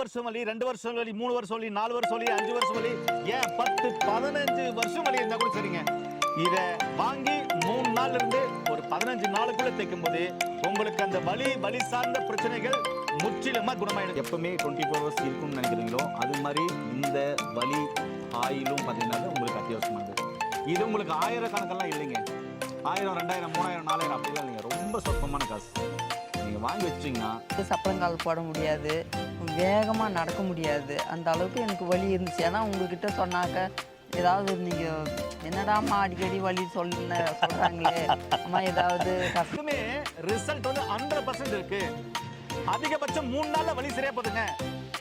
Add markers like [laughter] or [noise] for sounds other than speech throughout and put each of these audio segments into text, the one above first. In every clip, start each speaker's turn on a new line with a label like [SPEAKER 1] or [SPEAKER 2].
[SPEAKER 1] வருஷம் வலி ரெண்டு வருஷம் வலி மூணு வருஷம் வலி நாலு வருஷம் வலி அஞ்சு வருஷம் வலி ஏன் பத்து பதினஞ்சு வருஷம் வலி இருந்தா கூட சரிங்க. இத வாங்கி மூணு நாள்ல இருந்து ஒரு பதினஞ்சு நாளுக்குள்ள தைக்கும் போது உங்களுக்கு அந்த வலி வலி சார்ந்த பிரச்சனைகள் முற்றிலுமா குணமாயிடும்.
[SPEAKER 2] எப்பவுமே டுவெண்ட்டி ஃபோர் ஹவர்ஸ் இருக்கும்னு நினைக்கிறீங்களோ அது மாதிரி இந்த வலி ஆயிலும் பார்த்தீங்கன்னா உங்களுக்கு அத்தியாவசியமானது இது உங்களுக்கு ஆயிரக்கணக்கெல்லாம் இல்லைங்க. ஆயிரம் ரெண்டாயிரம் மூணாயிரம் நாலாயிரம் அப்படிலாம் இல்லைங்க. ரொம்ப சொற்பமான காசு. நீங்கள் வாங்கி வச்சிங்கன்னா
[SPEAKER 3] சப்பளங்கால் போட முடியாது. வேகமாக நடக்க முடியாது. அந்த அளவுக்கு எனக்கு வலி இருந்துச்சு. ஏன்னா உங்ககிட்ட சொன்னாக்க ஏதாவது நீங்கள் என்னடாம்மா அடிக்கடி வலி சொல்ல சொல்கிறாங்களே அம்மா ஏதாவது கஷ்டமே
[SPEAKER 1] ரிசல்ட் வந்து ஹண்ட்ரட் பர்சன்ட் இருக்குது அதிகபட்சம் மூணு நாளில் வலி சரியாக போதுங்க.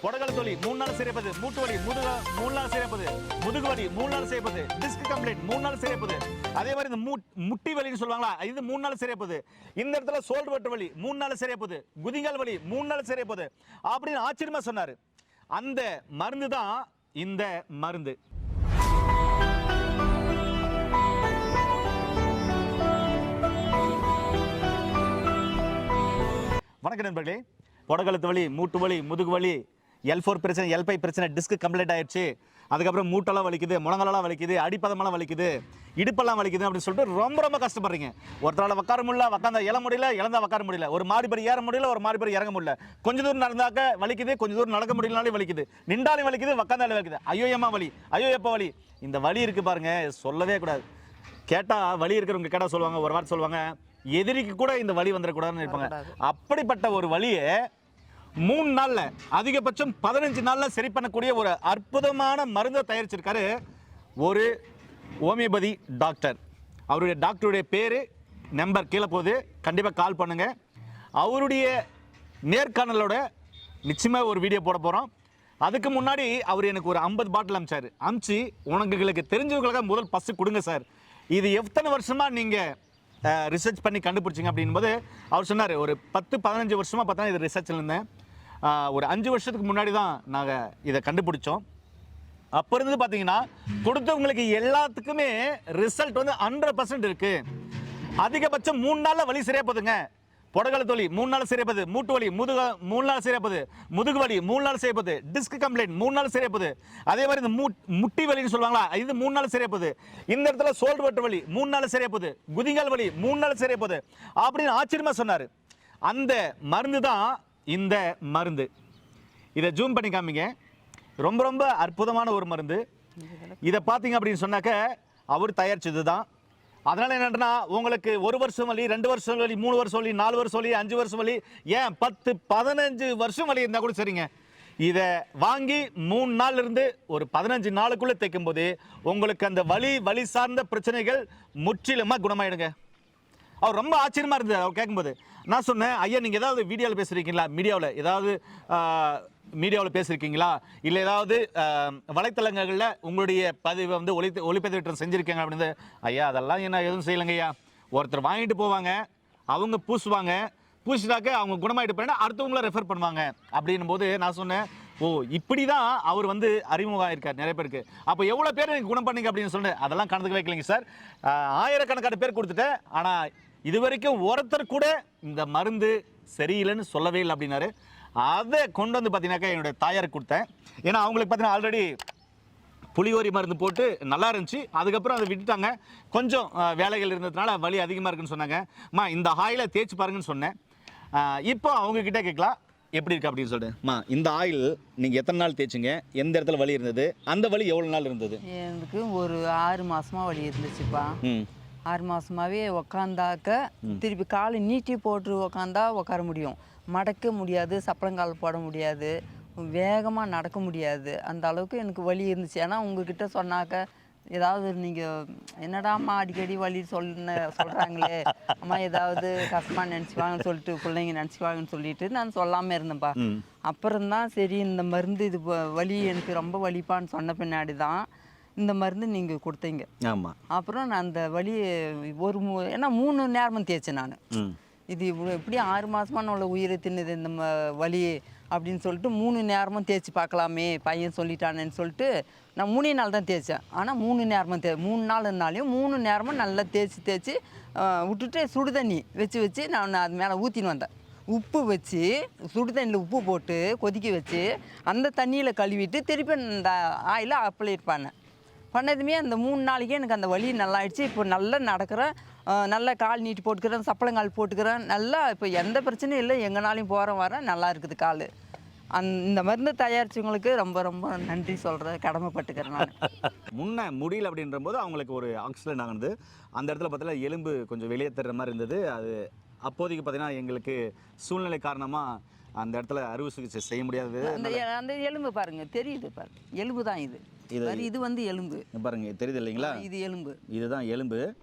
[SPEAKER 1] கொடகல தொலி மூணு நாள் சிறைப்பது. மூட்டு வலி முதுக மூணு நாள் சரியா முதுகு வலி மூணு நாள் சரியா டிஸ்க் கம்ப்ளைண்ட் மூணு நாள் சரியா அதே மாதிரி இந்த மூட் முட்டி வலின்னு சொல்லுவாங்களா இது மூணு நாள் சிறைப்பது. இந்த இடத்துல சோல்டு வட்டு வலி மூணு நாள் சிறைப்பது. குதிங்கால் வலி மூணு நாள் சிறைப்பது. அப்படின்னு ஆச்சரியமா சொன்னார். அந்த மருந்து தான் இந்த மருந்து. வணக்கம் நண்பர்களே. புடகலத்து வலி மூட்டு வலி முதுகு வலி எல் ஃபோர் பிரச்சனை எல் ஃபைவ் பிரச்சனை டிஸ்க் கம்ப்ளைண்ட் ஆயிடுச்சு. அதுக்கப்புறம் மூட்டெல்லாம் வலிக்குது முழங்கலெல்லாம் வலிக்குது அடிப்பதமெல்லாம் வலிக்குது இடுப்பெல்லாம் வலிக்குது அப்படின்னு சொல்லிட்டு ரொம்ப ரொம்ப கஷ்டப்படுறீங்க. ஒருத்தரால உட்கார முடியல உட்காந்தா இள முடியல இழந்தா உட்கார முடியல. ஒரு மாடி படி ஏற முடியல ஒரு மாடி படி இறங்க முடியல. கொஞ்ச தூரம் நடந்தாக்க வலிக்குது கொஞ்ச தூரம் நடக்க முடியலனாலே வலிக்குது. நின்றாலும் வலிக்குது உட்காந்தாலும் வலிக்குது. ஐயோ ஏமா வலி? ஐயோ எப்போ வலி? இந்த வலி இருக்கு பாருங்க சொல்லவே கூடாது. கேட்டா வலி இருக்கிறவங்க கேட்டா சொல்லுவாங்க ஒரு வார்த்தை சொல்லுவாங்க எதிரிக்கு கூட இந்த வலி வந்துடக்கூடாதுன்னு இருப்பாங்க அப்படிப்பட்ட ஒரு வலியை மூணு நாளில் அதிகபட்சம் பதினஞ்சு நாளில் சரி பண்ணக்கூடிய ஒரு அற்புதமான மருந்தை தயாரிச்சிருக்காரு ஒரு ஹோமியோபதி டாக்டர். அவருடைய டாக்டருடைய பேர் நம்பர் கீழே போகுது. கண்டிப்பாக கால் பண்ணுங்க. அவருடைய நேர்காணலோட நிச்சயமாக ஒரு வீடியோ போட போகிறோம் அதுக்கு முன்னாடி அவர் எனக்கு ஒரு ஐம்பது பாட்டில் அமிச்சார். அமிச்சு உனக்குகளுக்கு தெரிஞ்சவங்களுக்கு முதல் பஸ்ஸு கொடுங்க சார். இது எத்தனை வருஷமாக நீங்கள் ரிசர்ச் பண்ணி கண்டுபிடிச்சிங்க அப்படின்போது அவர் சொன்னார் ஒரு பத்து பதினஞ்சு வருஷமாக பார்த்தா இது ரிசர்ச்சில் இருந்தேன். ஒரு அஞ்சு வருஷத்துக்கு முன்னாடி தான் நாங்கள் இதை கண்டுபிடிச்சோம். அப்போ இருந்து பார்த்தீங்கன்னா கொடுத்தவங்களுக்கு எல்லாத்துக்குமே ரிசல்ட் வந்து ஹண்ட்ரட் பர்சன்ட் இருக்கு. அதிகபட்சம் மூணு நாளில் வலி சரியா போகுதுங்க புடகல தொலி மூணு நாள் சரியா போகுது மூட்டு வலி முதுக மூணு நாள் சரியா போகுது முதுகு வலி மூணு நாள் சரியா போகுது டிஸ்க் கம்ப்ளைண்ட் மூணு நாள் சரியா போகுது அதே மாதிரி இந்த மூ முட்டி வலின்னு சொல்லுவாங்களா இது மூணு நாள் சரியா போகுது இந்த இடத்துல சோல்டு வட்டு வலி மூணு நாள் சரியா போகுது குதிங்கால் வலி மூணு நாள் சரியா போகுது அப்படின்னு ஆச்சரியமாக சொன்னார். அந்த மருந்து தான் இந்த மருந்து. இதை ஜூம் பண்ணி காமிங்க. ரொம்ப ரொம்ப அற்புதமான ஒரு மருந்து. இதை பார்த்தீங்க அப்படின்னு சொன்னாக்க அவர் தயாரிச்சது தான். அதனால் என்னென்னா உங்களுக்கு ஒரு வருஷம் வலி ரெண்டு வருஷம் வழி மூணு வருஷம் வழி நாலு வருஷம் வழி அஞ்சு வருஷம் வழி ஏன் பத்து பதினஞ்சு வருஷம் வலி இருந்தால் கூட சரிங்க. இதை வாங்கி மூணு நாள் இருந்து ஒரு பதினஞ்சு நாளுக்குள்ளே தைக்கும் போது உங்களுக்கு அந்த வலி வலி சார்ந்த பிரச்சனைகள் முற்றிலுமாக குணமாயிடுங்க. அவர் ரொம்ப ஆச்சரியமாக இருந்தது அவர் கேட்கும்போது. நான் சொன்னேன் ஐயா நீங்கள் ஏதாவது வீடியோவில் பேசுகிறீங்களா மீடியாவில் ஏதாவது மீடியாவில் பேசியிருக்கீங்களா இல்லை ஏதாவது வலைத்தளங்களில் உங்களுடைய பதிவை வந்து ஒளி ஒளிப்பதிவேற்றம் செஞ்சுருக்கீங்க அப்படின்னு ஐயா அதெல்லாம் என்ன எதுவும் செய்யலைங்க ஐயா ஒருத்தர் வாங்கிட்டு போவாங்க அவங்க பூசுவாங்க. பூசிட்டாக்க அவங்க குணமாயிட்டு போயிட்டா அடுத்தவங்கள ரெஃபர் பண்ணுவாங்க. அப்படின்னும் போது நான் சொன்னேன் ஓ இப்படி தான் அவர் வந்து அறிமுகம் ஆயிருக்கார் நிறைய பேருக்கு. அப்போ எவ்வளோ பேர் எனக்கு குணம் பண்ணீங்க? அப்படின்னு சொன்னேன். அதெல்லாம் கணக்கு வைக்கலைங்க சார். ஆயிரக்கணக்கான பேர் கொடுத்துட்டேன். ஆனால் இது வரைக்கும் ஒருத்தர் கூட இந்த மருந்து சரியில்லைன்னு சொல்லவே இல்லை அப்படின்னாரு. அதை கொண்டு வந்து பார்த்தீங்கன்னாக்கா என்னுடைய தாயாருக்கு கொடுத்தேன். ஏன்னா அவங்களுக்கு பார்த்தீங்கன்னா ஆல்ரெடி புளியோரி மருந்து போட்டு நல்லா இருந்துச்சு. அதுக்கப்புறம் அதை விட்டுட்டாங்க. கொஞ்சம் வேலைகள் இருந்ததுனால வலி அதிகமாக இருக்குன்னு சொன்னாங்க. அம்மா இந்த ஆயிலை தேய்ச்சி பாருங்கன்னு சொன்னேன். இப்போ அவங்க கிட்ட கேட்கலாம். எப்படி இருக்கு அப்படின்னு சொல்லிட்டு. அம்மா இந்த ஆயில் நீங்கள் எத்தனை நாள் தேய்ச்சிங்க? எந்த இடத்துல வலி இருந்தது? அந்த வலி எவ்வளோ நாள் இருந்தது?
[SPEAKER 3] எனக்கு ஒரு ஆறு மாசமா வலி இருந்துச்சுப்பா.
[SPEAKER 1] ம்.
[SPEAKER 3] ஆறு மாசமாவே உக்காந்தாக்க திருப்பி காலை நீட்டி போட்டு உக்காந்தா உட்கார முடியும். மடக்க முடியாது சப்பளங்கால் போட முடியாது வேகமாக நடக்க முடியாது. அந்த அளவுக்கு எனக்கு வலி இருந்துச்சு. ஏன்னா உங்ககிட்ட சொன்னாக்க ஏதாவது நீங்கள் என்னடாம்மா அடிக்கடி வலி சொல்ல சொல்கிறாங்களே அம்மா ஏதாவது கஷ்டமாக நினச்சிக்குவாங்கன்னு சொல்லிட்டு பிள்ளைங்க நினச்சிக்குவாங்கன்னு சொல்லிட்டு நான் சொல்லாமல் இருந்தேன்ப்பா.
[SPEAKER 1] ம்.
[SPEAKER 3] அப்புறம்தான் சரி இந்த மருந்து இது வலி எனக்கு ரொம்ப வலிப்பான்னு சொன்ன பின்னாடி தான் இந்த மருந்து நீங்கள் கொடுத்தீங்க.
[SPEAKER 1] ஆமாம்
[SPEAKER 3] அப்புறம் நான் அந்த வலி ஒரு மூ ஏன்னா மூணு நேரமும் தேய்ச்சேன் நான். இது இவ்வளோ எப்படி ஆறு மாசமான உள்ள உயிரை தின்னுது இந்த ம வலி அப்படின்னு சொல்லிட்டு மூணு நேரமும் தேய்ச்சி பார்க்கலாமே பையன் சொல்லிட்டானேன்னு சொல்லிட்டு நான் மூணே நாள் தான் தேய்ச்சேன். ஆனால் மூணு நேரமும் தே மூணு நாள் இருந்தாலையும் மூணு நேரமும் நல்லா தேய்ச்சி தேய்ச்சி விட்டுட்டு சுடு தண்ணி வச்சு வச்சு நான் அது மேலே ஊற்றின்னு வந்தேன். உப்பு வச்சு சுடு தண்ணியில் உப்பு போட்டு கொதிக்க வச்சு அந்த தண்ணியில் கழுவிட்டு திருப்பி இந்த ஆயிலை அப்ளை பண்ணேன். பண்ணதுமே அந்த மூணு நாளைக்கே எனக்கு அந்த வலி நல்லா ஆயிடுச்சு இப்போ நல்லா நடக்கிறேன். நல்லா கால் நீட்டி போட்டுக்கிறேன் சப்பளங்கால் போட்டுக்கிறேன். நல்லா இப்போ எந்த பிரச்சனையும் இல்லை. எங்கனாலையும் போகிறேன் வரேன் நல்லா இருக்குது கால். அந் இந்த மருந்து தயாரிச்சவங்களுக்கு ரொம்ப ரொம்ப நன்றி சொல்கிறேன் கடமைப்பட்டுக்கிறேன் நான். [laughs]
[SPEAKER 1] முன்ன முடியல அப்படின்ற போது அவங்களுக்கு ஒரு ஆக்சிடென்ட் ஆகுது அந்த இடத்துல பார்த்தீங்கன்னா எலும்பு கொஞ்சம் வெளியே தர்ற மாதிரி இருந்தது. அது அப்போதைக்கு பார்த்தீங்கன்னா எங்களுக்கு சூழ்நிலை காரணமாக அந்த இடத்துல அறுவை சிகிச்சை செய்ய முடியாது.
[SPEAKER 3] அந்த அந்த எலும்பு பாருங்க தெரியுது பாருங்க. எலும்பு தான் இது.
[SPEAKER 1] இது-
[SPEAKER 3] இது வந்து எலும்பு.
[SPEAKER 1] பாருங்க தெரியுது இல்லைங்களா?
[SPEAKER 3] இது எலும்பு.
[SPEAKER 1] இதுதான் எலும்பு.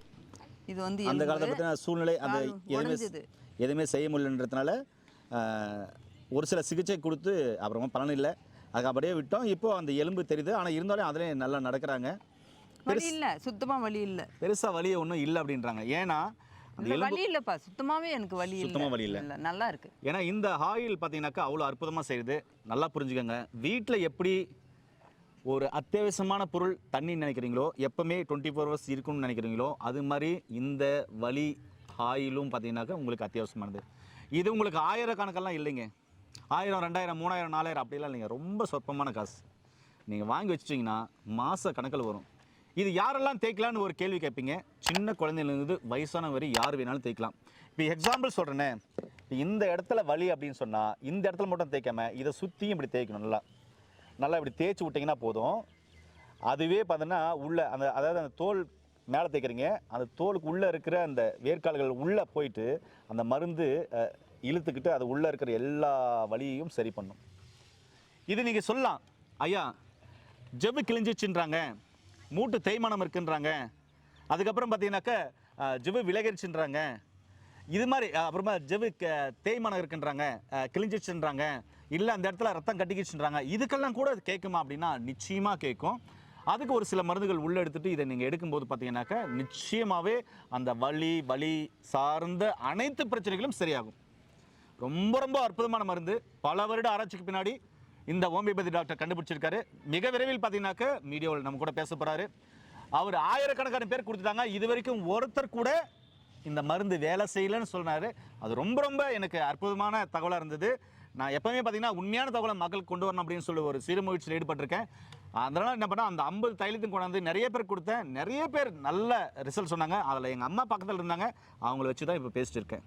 [SPEAKER 3] இது வந்து
[SPEAKER 1] அந்த. காலத்தில் பார்த்தீங்கன்னா சூழ்நிலை அந்த எதுவுமே. எதுவுமே செய்ய முடியலன்றதுனால ஒரு சில சிகிச்சை கொடுத்து அப்புறமா பலன் இல்லை. அதுக்கு அப்படியே விட்டோம். இப்போ அந்த எலும்பு தெரியுது. ஆனால் இருந்தாலும் அதிலே நல்லா நடக்கிறாங்க.
[SPEAKER 3] வலி இல்ல சுத்தமா வலி இல்ல.
[SPEAKER 1] பெருசாக வலியே ஒன்றும் இல்லை அப்படின்றாங்க. ஏன்னா
[SPEAKER 3] வலி இல்லப்பா சுத்தமாவே எனக்கு வலி இல்ல.
[SPEAKER 1] சுத்தமா வலி இல்ல.
[SPEAKER 3] நல்லா இருக்கு.
[SPEAKER 1] ஏன்னா இந்த ஆயில் பார்த்தீங்கன்னாக்கா அவ்வளோ அற்புதமாக செய்யுது. நல்லா புரிஞ்சுக்கோங்க. வீட்டில் எப்படி ஒரு அத்தியாவசியமான பொருள் தண்ணி நினைக்கிறீங்களோ எப்பவுமே டுவெண்ட்டி ஃபோர் ஹவர்ஸ் இருக்கும்னு நினைக்கிறீங்களோ அது மாதிரி இந்த வலி ஆயிலும் பார்த்தீங்கன்னாக்கா உங்களுக்கு அத்தியாவசியமானது. இது உங்களுக்கு ஆயிரக்கணக்கெல்லாம் இல்லைங்க. ஆயிரம் ரெண்டாயிரம் மூணாயிரம் நாலாயிரம் அப்படிலாம் இல்லைங்க. ரொம்ப சொற்பமான காசு. நீங்கள் வாங்கி வச்சிட்டிங்கன்னா மாத கணக்கில் வரும். இது யாரெல்லாம் தேய்க்கலான்னு ஒரு கேள்வி கேட்பீங்க? சின்ன குழந்தையிலேருந்து வயசான வரை யார் வேணாலும் தேய்க்கலாம். இப்போ எக்ஸாம்பிள் சொல்கிறேனே இந்த இடத்துல வலி அப்படின்னு சொன்னால் இந்த இடத்துல மட்டும் தேய்க்காம இதை சுற்றியும் இப்படி தேய்க்கணும் நல்லா. நல்லா இப்படி தேய்ச்சி விட்டிங்கன்னா போதும். அதுவே பார்த்தோன்னா உள்ள அந்த அதாவது அந்த தோல் மேலே தேய்க்கிறீங்க. அந்த தோலுக்கு உள்ளே இருக்கிற அந்த வேர்க்கால்கள் உள்ளே போயிட்டு அந்த மருந்து இழுத்துக்கிட்டு அது உள்ளே இருக்கிற எல்லா வலியையும் சரி பண்ணும். இது நீங்கள் சொல்லலாம். ஐயா ஜெபு கிழிஞ்சிச்சுன்றாங்க மூட்டு தேய்மானம் இருக்குன்றாங்க. அதுக்கப்புறம் பார்த்தீங்கன்னாக்கா ஜிவு ஜெபு விலகிருச்சுன்றாங்க. இது மாதிரி அப்புறமா ஜெவு க- தேய்மானம் இருக்குன்றாங்க. கிழிஞ்சிச்சுன்றாங்க இல்லை அந்த இடத்துல ரத்தம் கட்டிக்கிச்சுன்றாங்க. இதுக்கெல்லாம் கூட அது கேட்குமா அப்படின்னா நிச்சயமாக கேட்கும். அதுக்கு ஒரு சில மருந்துகள் உள்ள எடுத்துகிட்டு இதை நீங்கள் எடுக்கும்போது பார்த்தீங்கன்னாக்கா நிச்சயமாகவே அந்த வலி வலி சார்ந்த அனைத்து பிரச்சனைகளும் சரியாகும். ரொம்ப ரொம்ப அற்புதமான மருந்து. பல வருட ஆராய்ச்சிக்கு பின்னாடி இந்த ஓமிபதி டாக்டர் கண்டுபிடிச்சிருக்காரு. மிக விரைவில் பார்த்தீங்கன்னாக்க மீடியாவில் நம்ம கூட பேச போகிறாரு அவர் ஆயிரக்கணக்கான பேர் கொடுத்துட்டாங்க. இது வரைக்கும் ஒருத்தர் கூட இந்த மருந்து வேலை செய்யலைன்னு சொன்னார். அது ரொம்ப ரொம்ப எனக்கு அற்புதமான தகவலாக இருந்தது. நான் எப்பவுமே பார்த்தீங்கன்னா உண்மையான தகவலை மக்களுக்கு கொண்டு வரணும் அப்படின்னு சொல்லி ஒரு சிறு முயற்சியில் ஈடுபட்டிருக்கேன். அதனால் என்ன பண்ணேன் அந்த ஐம்பது தைலத்தையும் கொண்டாந்து நிறைய பேர் கொடுத்தேன். நிறைய பேர் நல்ல ரிசல்ட் சொன்னாங்க. அதில் எங்கள் அம்மா பக்கத்தில் இருந்தாங்க. அவங்கள வச்சு தான் இப்போ பேசிட்டு இருக்கேன்.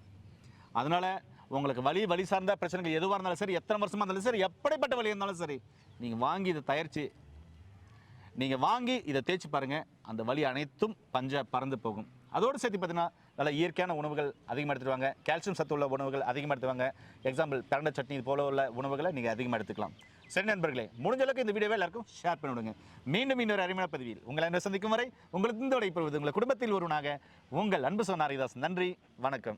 [SPEAKER 1] அதனால் உங்களுக்கு வலி வலி சார்ந்த பிரச்சனைகள் எதுவாக இருந்தாலும் சரி எத்தனை வருஷமாக இருந்தாலும் சரி எப்படிப்பட்ட வலி இருந்தாலும் சரி நீங்கள் வாங்கி இதை தயாரித்து நீங்கள் வாங்கி இதை தேய்ச்சி பாருங்கள் அந்த வலி அனைத்தும் பஞ்ச பறந்து போகும். அதோடு சேர்த்து பார்த்தீங்கன்னா நல்ல இயற்கையான உணவுகள் அதிகமாக எடுத்துருவாங்க கால்சியம் சத்து உள்ள உணவுகள் அதிகமாக எடுத்துவாங்க எக்ஸாம்பிள் பிறண்ட சட்னி போல உள்ள உணவுகளை நீங்கள் அதிகமாக எடுத்துக்கலாம். சரி நண்பர்களே முடிஞ்ச அளவுக்கு இந்த வீடியோவை எல்லாருக்கும் ஷேர் பண்ணி விடுங்க. மீண்டும் இன்னொரு அருமையான பதிவில் உங்களை என்ன சந்திக்கும் வரை உங்களுக்கு இந்த விடைபெறுவது உங்கள் குடும்பத்தில் ஒருவனாக உங்கள் அன்பு சொன்னாரிதாஸ் நன்றி வணக்கம்.